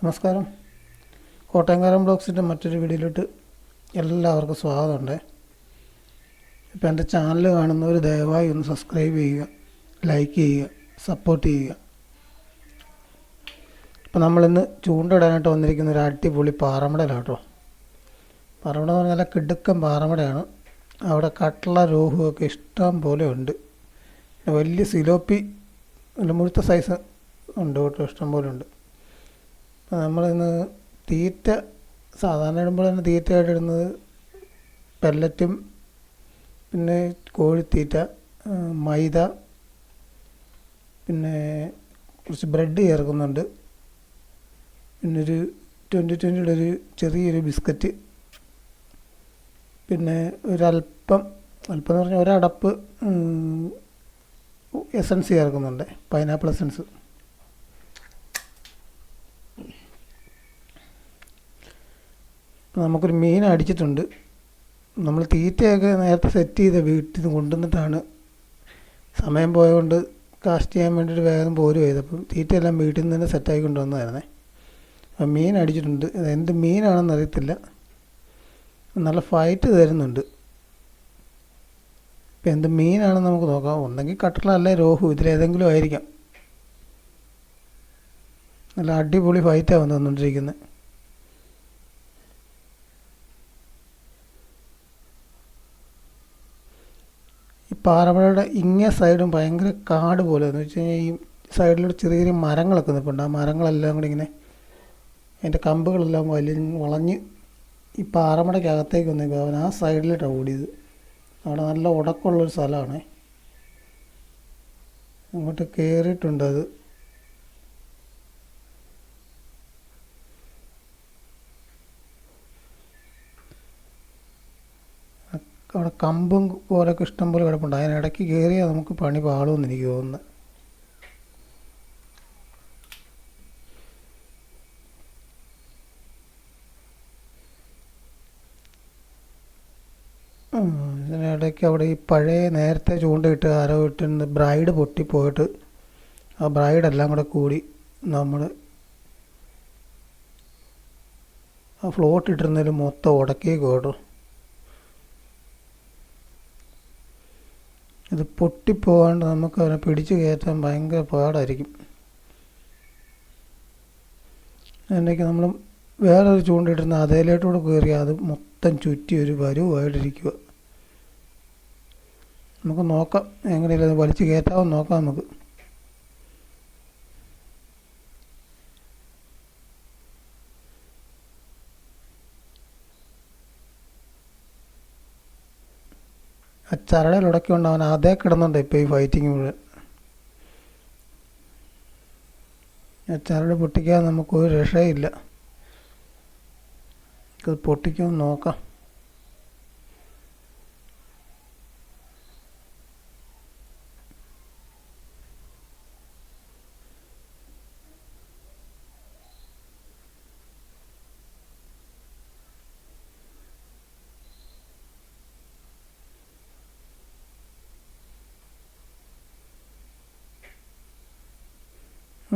നമസ്കാരം. കോട്ടയംകാരൻ ബ്ലോഗ്സിന്റെ മറ്റൊരു വീഡിയോയിലോട്ട് എല്ലാവർക്കും സ്വാഗതമുണ്ട്. ഇപ്പോൾ എന്റെ ചാനൽ കാണുന്നവർ ദയവായി ഒന്ന് സബ്സ്ക്രൈബ് ചെയ്യുക ലൈക്ക് ചെയ്യുക സപ്പോർട്ട് ചെയ്യുക. ഇപ്പോൾ നമ്മളിന്ന് ചൂണ്ടയിടാനായിട്ട് വന്നിരിക്കുന്ന ഒരു അടിപൊളി പാറമടയിലാട്ടോ പാറമട എന്ന് പറഞ്ഞാൽ കിടുക്കൻ പാറമടയാണ്. അവിടെ കട്ട്ള രോഹുവൊക്കെ ഇഷ്ടം പോലെ ഉണ്ട്. വലിയ സിലോപ്പി മുഴുത്ത സൈസ് ഉണ്ട് കേട്ടോ ഇഷ്ടം പോലെ ഉണ്ട്. അപ്പോൾ നമ്മളിന്ന് തീറ്റ സാധാരണ ഇടുമ്പോൾ തന്നെ തീറ്റയായിട്ട് ഇടുന്നത് പെല്ലറ്റും പിന്നെ കോഴിത്തീറ്റ മൈദ പിന്നെ കുറച്ച് ബ്രെഡ് ചേർക്കുന്നുണ്ട്. പിന്നെ ഒരു ട്വന്റി ട്വന്റിയുടെ ഒരു ചെറിയൊരു ബിസ്ക്കറ്റ്. പിന്നെ ഒരല്പം അല്പം എന്ന് പറഞ്ഞാൽ ഒരടപ്പ് എസൻസ് ചേർക്കുന്നുണ്ട് പൈനാപ്പിൾ എസൻസ്. നമുക്കൊരു മീൻ അടിച്ചിട്ടുണ്ട്. നമ്മൾ തീറ്റയൊക്കെ നേരത്തെ സെറ്റ് ചെയ്ത വീട്ടിൽ നിന്ന് കൊണ്ടുവന്നിട്ടാണ്. സമയം പോയതുകൊണ്ട് കാസ്റ്റ് ചെയ്യാൻ വേണ്ടിയിട്ട് വേഗം പോരും ചെയ്ത്. അപ്പം തീറ്റയെല്ലാം വീട്ടിൽ നിന്ന് തന്നെ സെറ്റാക്കി കൊണ്ടുവന്നതായിരുന്നേ. അപ്പം മീൻ അടിച്ചിട്ടുണ്ട്. ഇത് എന്ത് മീനാണെന്ന് അറിയത്തില്ല. നല്ല ഫൈറ്റ് തരുന്നുണ്ട്. ഇപ്പം എന്ത് മീനാണെന്ന് നമുക്ക് നോക്കാം. ഒന്നെങ്കിൽ കട്ടള അല്ലെ രോഹു? ഇതിലേതെങ്കിലും ആയിരിക്കാം. നല്ല അടിപൊളി ഫൈറ്റാണ് വന്ന് വന്നുകൊണ്ടിരിക്കുന്നത് ഈ പാറമഴയുടെ ഇങ്ങേ സൈഡും ഭയങ്കര കാട് പോലെ എന്ന് വെച്ച് കഴിഞ്ഞാൽ ഈ സൈഡിലൂടെ ചെറിയ ചെറിയ മരങ്ങളൊക്കെ നിൽപ്പുണ്ട് ആ മരങ്ങളെല്ലാം കൂടി ഇങ്ങനെ അതിന്റെ കമ്പുകളെല്ലാം വലിഞ്ഞ് വളഞ്ഞ് ഈ പാറമടയ്ക്കകത്തേക്ക് വന്നേക്കും. അവൻ ആ സൈഡിലിട്ടാണ് ഓടിയത്. അവിടെ നല്ല ഉടക്കമുള്ളൊരു സ്ഥലമാണ്. അങ്ങോട്ട് കയറിയിട്ടുണ്ട് അത്. അവിടെ കമ്പും പോലൊക്കെ ഇഷ്ടം പോലെ കിടപ്പുണ്ട്. അതിനിടയ്ക്ക് കയറിയാൽ നമുക്ക് പണി പാളുമെന്ന് എനിക്ക് തോന്നുന്നു. ഇതിനിടയ്ക്ക് അവിടെ ഈ പഴയ നേരത്തെ ചൂണ്ടയിട്ട് ആരോ ഇട്ടിരുന്ന ബ്രൈഡ് പൊട്ടിപ്പോയിട്ട് ആ ബ്രൈഡെല്ലാം കൂടെ കൂടി നമ്മൾ ആ ഫ്ലോട്ട് ഇട്ടിരുന്നതിൽ മൊത്തം ഉടക്കി കേട്ടോ. ഇത് പൊട്ടിപ്പോകാണ്ട് നമുക്ക് അതിനെ പിടിച്ച് കയറ്റാൻ ഭയങ്കര പാടായിരിക്കും. അതിന്റെയൊക്കെ നമ്മൾ വേറൊരു ചൂണ്ടിട്ടിരുന്ന അതേലേട്ടൂടെ കയറി അത് മൊത്തം ചുറ്റി ഒരു വരുവായിട്ടിരിക്കുക നമുക്ക് നോക്കാം എങ്ങനെയല്ല അത് വലിച്ച് കയറ്റാമെന്ന് നോക്കാം നമുക്ക്. ചരടയിൽ ഉടക്കിക്കൊണ്ട് അവൻ അതേ കിടന്നുണ്ട് ഇപ്പോൾ ഈ ഫൈറ്റിങ് മുഴുവൻ. ചരട് പൊട്ടിക്കാൻ നമുക്കൊരു രക്ഷയില്ല. ഇത് പൊട്ടിക്കുമെന്ന് നോക്കാം.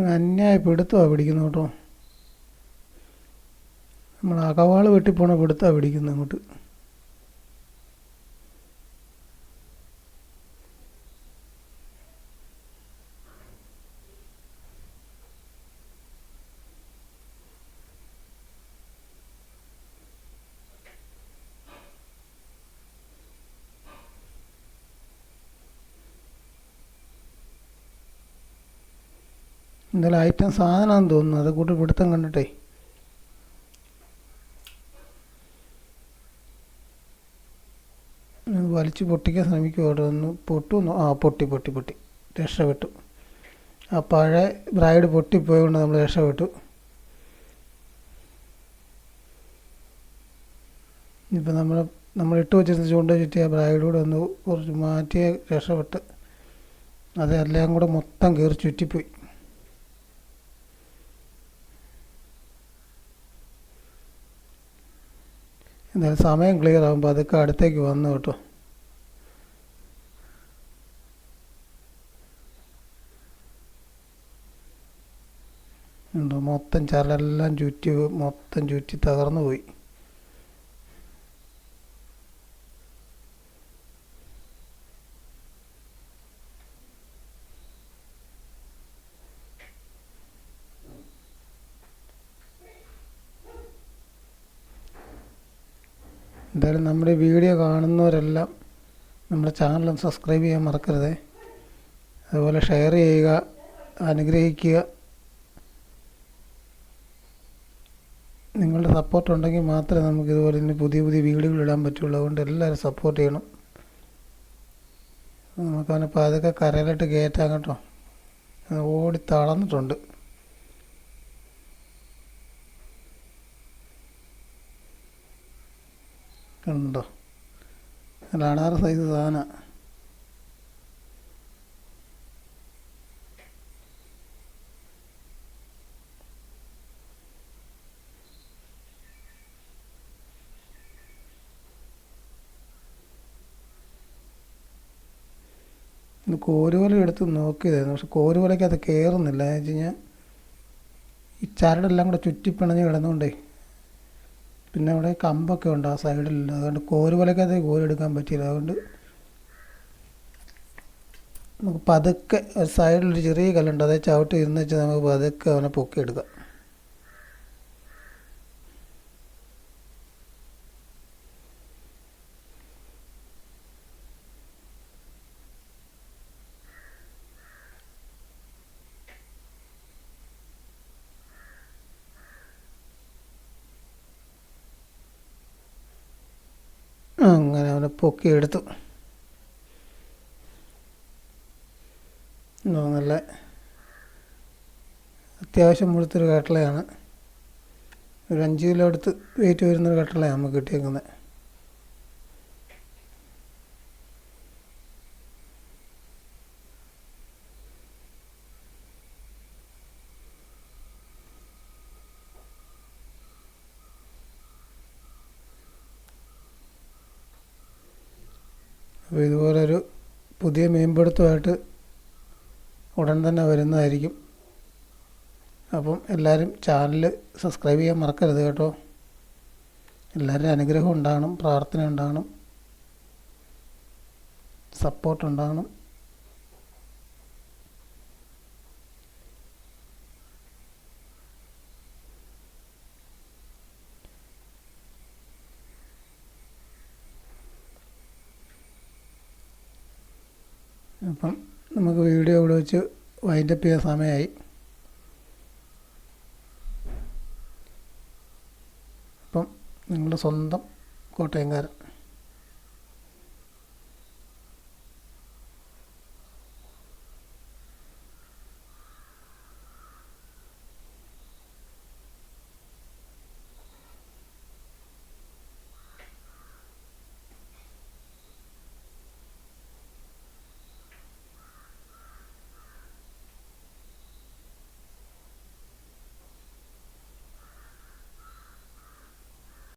അന്യായ പിടുത്തമാണ് പിടിക്കുന്നത് കേട്ടോ. നമ്മൾ അകവാൾ വെട്ടിപ്പോണ പിടുത്തമാണ് പിടിക്കുന്നത് അങ്ങോട്ട്. എന്തായാലും ഐറ്റം സാധനമാണെന്ന് തോന്നുന്നു. അത് കൂട്ടി പിടുത്തം കണ്ടിട്ടേ. വലിച്ചു പൊട്ടിക്കാൻ ശ്രമിക്കും അവിടെ ഒന്ന് പൊട്ടുന്നു ആ പൊട്ടി പൊട്ടി പൊട്ടി. രക്ഷപ്പെട്ടു. ആ പഴയ ബ്രൈഡ് പൊട്ടിപ്പോയതുകൊണ്ട് നമ്മൾ രക്ഷപ്പെട്ടു. ഇപ്പം നമ്മൾ നമ്മൾ ഇട്ട് വെച്ചിരുന്ന ചൂണ്ട ചുറ്റി ആ ബ്രൈഡൂടെ ഒന്ന് കുറച്ച് മാറ്റിയ രക്ഷപ്പെട്ട്. അതെല്ലാം കൂടെ മൊത്തം കയറി ചുറ്റിപ്പോയി. എന്തായാലും സമയം ക്ലിയർ ആകുമ്പോൾ അതൊക്കെ അടുത്തേക്ക് വന്നു കേട്ടോ. മൊത്തം ചരലെല്ലാം ചുറ്റി മൊത്തം ചുറ്റി തകർന്നു പോയി. എന്തായാലും നമ്മുടെ വീഡിയോ കാണുന്നവരെല്ലാം നമ്മുടെ ചാനൽ സബ്സ്ക്രൈബ് ചെയ്യാൻ മറക്കരുത്. അതുപോലെ ഷെയർ ചെയ്യുക അനുഗ്രഹിക്കുക. നിങ്ങളുടെ സപ്പോർട്ട് ഉണ്ടെങ്കിൽ മാത്രമേ നമുക്ക് ഇതുപോലെ ഇനി പുതിയ പുതിയ വീഡിയോകൾ ഇടാൻ പറ്റുള്ളൂ. അതുകൊണ്ട് എല്ലാവരും സപ്പോർട്ട് ചെയ്യണം. നമുക്കവനെ പതുക്കെ കരയിലിട്ട് കയറ്റാം കേട്ടോ. ഓടി തളർന്നിട്ടുണ്ട്. കണ്ടോ അടാറ് സൈസ് സാധന. ഇത് കോരുവല എടുത്ത് നോക്കിയതായിരുന്നു. പക്ഷെ കോരുവലയ്ക്ക് അത് കയറുന്നില്ല എന്ന് വെച്ച് കഴിഞ്ഞാൽ ഈ ചരടെല്ലാം കൂടെ ചുറ്റിപ്പിണഞ്ഞ് കിടന്നുകൊണ്ടേ പിന്നെ അവിടെ കമ്പൊക്കെ ഉണ്ട് ആ സൈഡിൽ. അതുകൊണ്ട് കോരുവലയ്ക്കകത്ത് കോരെടുക്കാൻ പറ്റിയില്ല. അതുകൊണ്ട് നമുക്ക് പതുക്കെ ഒരു ചെറിയ കല്ലുണ്ട്. അതേ ചവിട്ടി ഇരുന്ന് വെച്ച് നമുക്ക് പതുക്കെ അവനെ പൊക്കിയെടുക്കാം. അങ്ങനെ അവനെ പൊക്കിയെടുത്തു. നല്ല അത്യാവശ്യം മുഴുത്തൊരു കട്ടളയാണ്. ഒരു അഞ്ച് കിലോ അടുത്ത് വെയിറ്റ് വരുന്നൊരു കട്ടളയാണ് നമുക്ക് കിട്ടിയേക്കുന്നത്. അപ്പോൾ ഇതുപോലൊരു പുതിയ മീൻപിടുത്തമായിട്ട് ഉടൻ തന്നെ വരുന്നതായിരിക്കും. അപ്പം എല്ലാവരും ചാനൽ സബ്സ്ക്രൈബ് ചെയ്യാൻ മറക്കരുത് കേട്ടോ. എല്ലാവരുടെയും അനുഗ്രഹം ഉണ്ടാകണം പ്രാർത്ഥന ഉണ്ടാകണം സപ്പോർട്ട് ഉണ്ടാകണം. അപ്പം നമുക്ക് വീഡിയോ ഇവിടെ വെച്ച് വൈൻഡപ്പ് ചെയ്യാൻ സമയമായി. അപ്പം നിങ്ങളുടെ സ്വന്തം കോട്ടയംകാരൻ.